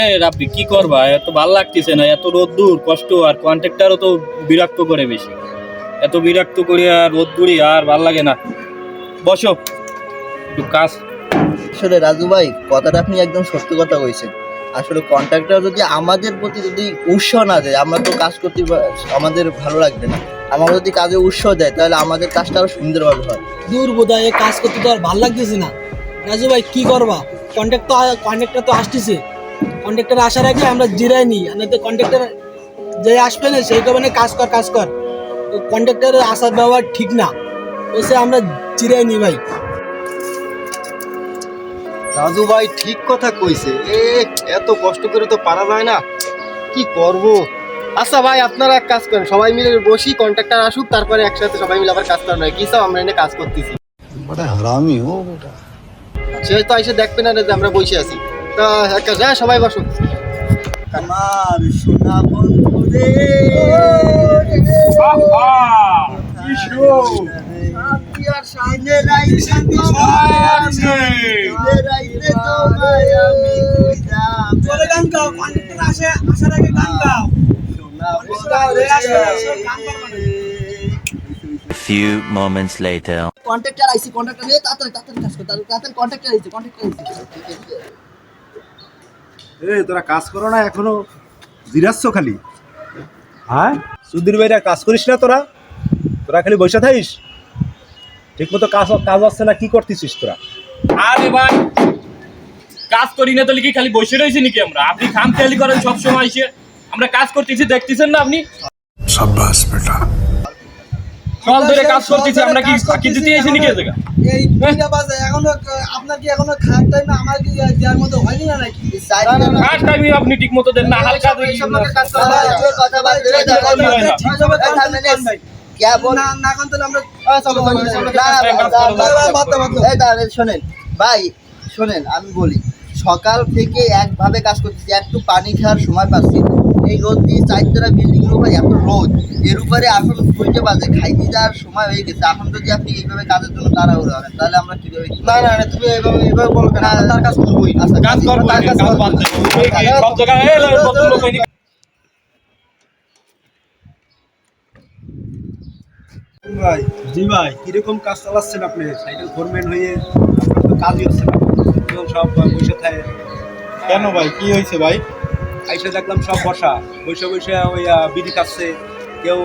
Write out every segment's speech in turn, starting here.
এ রাব্বি কি করবা? এত ভালো লাগতেছে না এত রোদ দূর কষ্ট আর কন্ট্রাক্টরও তো বিরক্ত করে বেশি। এত বিরক্ত করি আর রোদ দূরি আর ভালো লাগে না। বসো একটু কাজ। আসলে রাজু ভাই কথাটা আপনি একদম সত্যি কথা কইছেন। আসলে কন্ট্রাক্টর যদি আমাদের প্রতি যদি উৎসাহ না দেয় আমরা তো কাজ করতে আমাদের ভালো লাগবে না। আমাদের যদি কাজে উৎসাহ দেয় তাহলে আমাদের কাজটা আরও সুন্দরভাবে হয়। দূর বোধহয় এই কাজ করতে তো আর ভালো লাগতেছে না। রাজু ভাই কি করবা? কন্ট্রাক্ট তো কন্ট্রাক্টর তো আসতেছে। কন্ট্রাক্টর আসার আগে আমরা জিরাই নিই। আর তো কন্ট্রাক্টর যে আসবে না সেই কারণে কাজ কর কাজ কর। কন্ট্রাক্টর আসার ব্যবহার ঠিক না। এসে আমরা জিরাই নি ভাই। রাজু ভাই ঠিক কথা কইছে। এ এত কষ্ট করে তো পারা যায় না। কি করব? আচ্ছা ভাই আপনারা এক কাজ করেন। সবাই মিলে বসি কন্ট্রাক্টর আসুক তারপরে একসাথে সবাই মিলে আবার কাজ করানো হয় কি সব আমরা এনে কাজ করতেছি। বড় হারামি ও। বড় সে তো এসে দেখবে না যে আমরা বসে আছি। তা এক কাজ হ্যাঁ সবাই বসো। আমার সোনা বন্ধু রে। আসার আগে গান গাও। সোনা few moments later. Contractor IC contractor নিয়ে তাড়াতাড়ি তাড়াতাড়ি কাজ কর তাড়াতাড়ি কন্ট্রাক্টর আইসি কন্ট্রাক্টর আইসি। এ তোরা কাজ করো না এখনও জিরাচ্ছ খালি। হ্যাঁ? সুধীর ভাইরা কাজ করিস না তোরা? তোরা খালি বসে থাকিস? ঠিক মতো কাজ কাজ আসছে না কি করতেছিস তোরা? আরে ভাই কাজ করি না তাহলে কি খালি বসে রয়েছি নাকি আমরা? আপনি খাম খেয়ালি করেন সবসময় এসে। আমরা কাজ করতেছি দেখতেছেন না আপনি? সাব্বাস বেটা। সকাল ধরে কাজ করতেছি আমরা কি ফাঁকি দিতে এসে নাকি জায়গা এই দুইটা বাজে এখনও আপনার কি এখনও খাওয়ার টাইম না আমার কি দেওয়ার মতো হয়নি না নাকি? আপনি ঠিক মতো দেন না হালকা দিই হয়। কথা বল। না। শোনেন। ভাই শোনেন আমি বলি। সকাল থেকে একভাবে কাজ করতেছি একটু পানি খাওয়ার সময় পাচ্ছি এই রোদ দিয়ে চারতলা বিল্ডিং এর উপরে এত রোদ এর উপরে এখন দুইটা বাজে খাইতে যাওয়ার সময় হয়ে গেছে। এখন যদি আপনি এইভাবে কাজের জন্য তাড়াহুড়ো করেন তাহলে আমরা কীভাবে না না না তুমি এভাবে এভাবে বলবে না তার কাজ করবোই আচ্ছা, কাজ করব তার কাজ সব জায়গায়। ভাই। জি ভাই। কীরকম কাজ চালাচ্ছেন আপনি? সাইকেল ফোরম্যান হয়ে আপনার তো কাজই হচ্ছে না। কেউ সব বসে থাকে। কেন ভাই? কি হয়েছে ভাই? আইসে দেখলাম সব বসা। বসে বসে ওই বিড়ি খাচ্ছে কেউ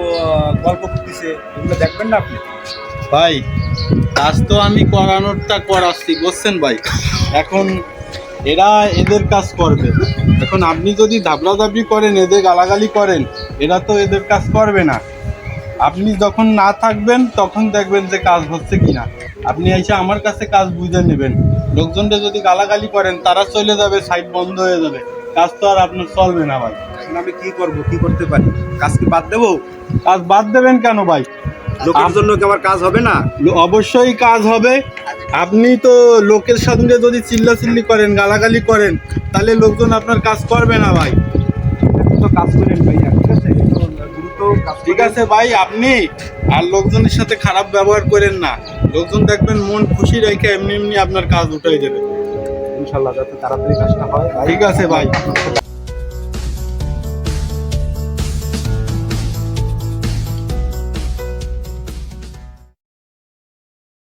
গল্প করতেছে। এগুলো দেখবেন না আপনি? ভাই কাজ তো আমি করানোরটা করাচ্ছি বুঝছেন ভাই? এখন এরা এদের কাজ করবে। এখন আপনি যদি ধাবড়াধাবড়ি করেন এদের গালাগালি করেন এরা তো এদের কাজ করবে না। আপনি যখন না থাকবেন তখন দেখবেন যে কাজ হচ্ছে কিনা। আপনি এসে আমার কাছে কাজ বুঝে নেবেন। লোকজনটা যদি গালাগালি করেন তারা চলে যাবে সাইড বন্ধ হয়ে যাবে। কাজ তো আর আপনার চলবে না ভাই। এখন আমি কি করব কি করতে পারি? কাজ কি বাদ দেবো? কাজ বাদ দেবেন কেন ভাই? লোকের জন্য কি আমার কাজ হবে না? অবশ্যই কাজ হবে। আপনি তো লোকের সঙ্গে যদি চিল্লাচিল্লি করেন গালাগালি করেন তাহলে লোকজন আপনার কাজ করবে না ভাই। তো কাজ ঠিক আছে ভাই আপনি আর লোকজনের সাথে খারাপ ব্যবহার করেন না। লোকজন দেখবেন মন খুশি রেখে এমনি এমনি আপনার কাজ উঠাই দেবে। ইনশাল্লাহ যাতে তাড়াতাড়ি কাজটা হয়। ঠিক আছে ভাই।